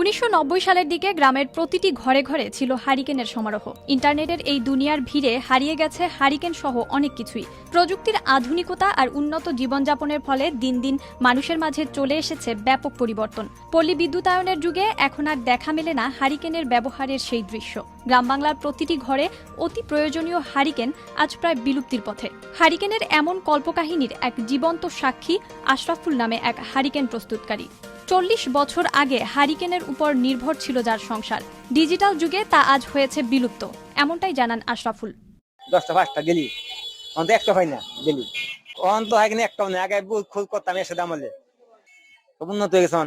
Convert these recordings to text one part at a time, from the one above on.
উনিশশো নব্বই সালের দিকে গ্রামের প্রতিটি ঘরে ঘরে ছিল হারিকেনের সমারোহ। ইন্টারনেটের এই দুনিয়ার ভিড়ে হারিয়ে গেছে হারিকেন সহ অনেক কিছুই। প্রযুক্তির আধুনিকতা আর উন্নত জীবনযাপনের ফলে দিন দিন মানুষের মাঝে চলে এসেছে ব্যাপক পরিবর্তন। পল্লী বিদ্যুতায়নের যুগে এখন আর দেখা মেলে না হারিকেনের ব্যবহারের সেই দৃশ্য। গ্রাম বাংলার প্রতিটি ঘরে অতি প্রয়োজনীয় হারিকেন আজ প্রায় বিলুপ্তির পথে। হারিকেনের এমন কল্পকাহিনীর এক জীবন্ত সাক্ষী আশরাফুল নামে এক হারিকেন প্রস্তুতকারী। চল্লিশ বছর আগে হারিকেনের উপর নির্ভর ছিল যার সংসার। ডিজিটাল যুগে তা আজ হয়েছে বিলুপ্ত, এমনটাই জানান আশরাফুল। দশটা পাঁচটা গেলি। অন্ত একটা হয় না, গেলি। অন্ত হয় কিনা একটাও নেই আগে খুব করতাম এসে দামলে উন্নত হয়ে গেছে।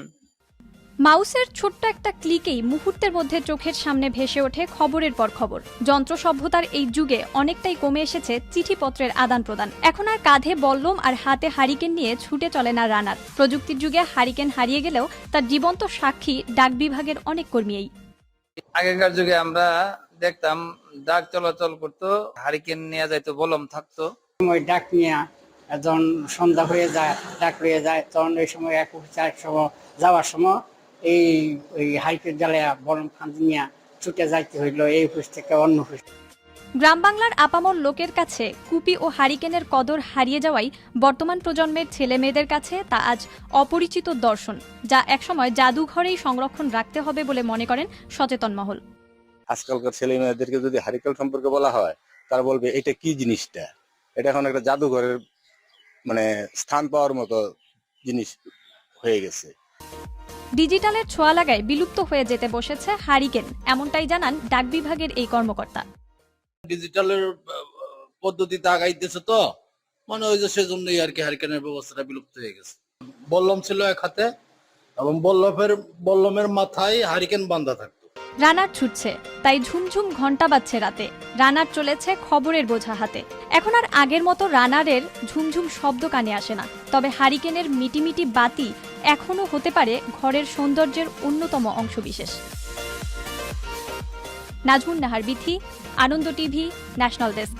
মাউসের ছোট্ট একটা ক্লিকেই মুহূর্তের মধ্যে চোখের সামনে ভেসে ওঠে খবরের পর খবর। যন্ত্র সভ্যতার এই যুগে অনেকটাই কমে এসেছে চিঠিপত্রের আদান প্রদান। এখন আর কাঁধে বল্লম আর হাতে হারিকেন নিয়ে ছুটে চলে না রানার। প্রযুক্তির যুগে হারিকেন হারিয়ে গেলেও তার জীবন্ত সাক্ষী ডাক বিভাগের অনেক কর্মীই আগেকার যুগে আমরা দেখতাম ডাক চলাচল করতো হারিকেন নিয়ে যাইতো বলম থাকতো। সময় ডাক নিয়ে যখন সন্ধ্যা হয়ে যায় ডাক হয়ে যায় তখন ওই সময় এক চার সময় যাওয়ার সময় এই ওই হাইকের জ্বালায় বরম খান্দি নিয়ে ছুটে যাইতে হইল এই অফিস থেকে অন্য অফিস গ্রাম বাংলার আপামর লোকের কাছে কুপি ও হারিকেনের কদর হারিয়ে যাওয়াই বর্তমান প্রজন্মের ছেলে মেয়েদের কাছে তা আজ অপরিচিত দর্শন যা একসময় জাদুঘরেই সংরক্ষণ রাখতে হবে বলে মনে করেন সচেতন মহল। আজকালকার ছেলে মেয়েদেরকে যদি হারিকেল সম্পর্কে বলা হয় তারা বলবে এটা কি জিনিসটা? এটা এখন একটা জাদুঘরের মানে স্থান পাওয়ার মতো জিনিস হয়ে গেছে। ডিজিটালের ছোঁয়া লাগায় বিলুপ্ত হয়ে যেতে বসেছে হারিকেন, এমনটাই জানান ডাক বিভাগের এই কর্মকর্তা। ডিজিটালের পদ্ধতি পদ্ধতিতে আগাইতেছে তো, মনে হয় যে সেজন্যই আর কি হারিকেনের ব্যবস্থাটা বিলুপ্ত হয়ে গেছে। বল্লম ছিল এক হাতে এবং বল্লভের, বল্লমের মাথায় হারিকেন বান্ধা থাকতো রানার ছুটছে, তাই ঝুমঝুম ঘণ্টা বাজছে রাতে। রানার চলেছে খবরের বোঝা হাতে। এখন আর আগের মতো রানারের ঝুমঝুম শব্দ কানে আসে না। তবে হারিকেনের মিটিমিটি বাতি এখনও হতে পারে ঘরের সৌন্দর্যের অন্যতম অংশবিশেষ। Nazmun Nahar Bithi, Ananda TV, national desk.